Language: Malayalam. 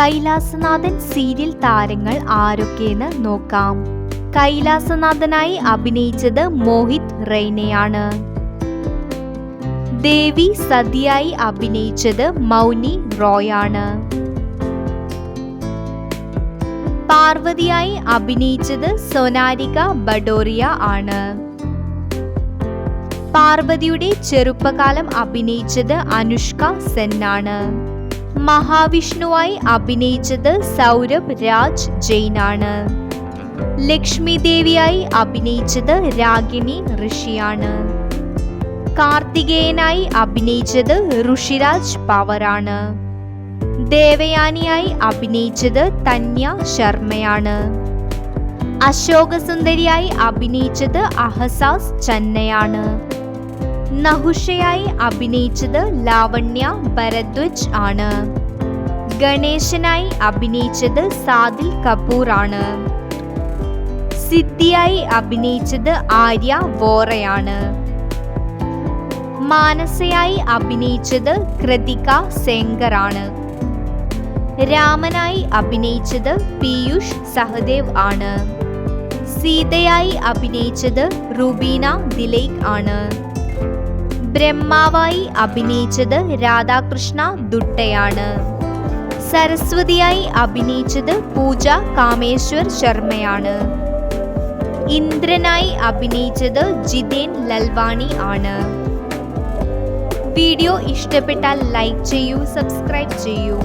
കൈലാസനാഥൻ സീരിയൽ താരങ്ങൾ ആരൊക്കെയെന്ന് നോക്കാം. കൈലാസനാഥനായി അഭിനയിച്ചത് മോഹിത് റെയ്നയാണ് ദേവി സതിയായി അഭിനയിച്ചത് മൗനി റോയാണ്. പാർവതിയായി അഭിനയിച്ചത് സൊനാരിക ബഡോറിയ ആണ്. പാർവതിയുടെ ചെറുപ്പകാലം അഭിനയിച്ചത് അനുഷ്ക സെന്നാണ്. മഹാവിഷ്ണുവായി അഭിനയിച്ചത് സൗരഭ് രാജ് ജെയിനാണ്. ലക്ഷ്മി ദേവിയായി അഭിനയിച്ചത് രാഗിണി ഋഷിയാണ്. കാർത്തികേയനായി അഭിനയിച്ചത് ഋഷിരാജ് പവറാണ്. ദേവയാനിയായി അഭിനയിച്ചത് തന്യ ശർമ്മയാണ്. അശോകസുന്ദരിയായി അഭിനയിച്ചത് അഹസാസ് ചന്നയാണ്. നഹുഷയായി അഭിനയിച്ചത് ലാവണ്യ ഭരദ്വജ് ആണ്. ഗണേശനായി അഭിനയിച്ചത് സാദിൽ കപൂർ ആണ്. സിദ്ധിയായി അഭിനയിച്ചത് ആര്യ വോറയാണ്. മാനസയായി അഭിനയിച്ചത് കൃതിക സെങ്കർ ആണ്. രാമനായി അഭിനയിച്ചത് പീയൂഷ് സഹദേവ് ആണ്. സീതയായി അഭിനയിച്ചത് റുബീന ദിലൈക് ആണ്. ബ്രഹ്മാവായി അഭിനയിച്ചത് രാധാകൃഷ്ണ ദുട്ടയാണ്. സരസ്വതിയായി അഭിനയിച്ചത് പൂജ കാമേശ്വർ ശർമ്മയാണ്. ഇന്ദ്രനായി അഭിനയിച്ചത് ജിതേൻ ലൽവാണി ആണ്. വീഡിയോ ഇഷ്ടപ്പെട്ടാൽ ലൈക്ക് ചെയ്യൂ സബ്സ്ക്രൈബ് ചെയ്യൂ.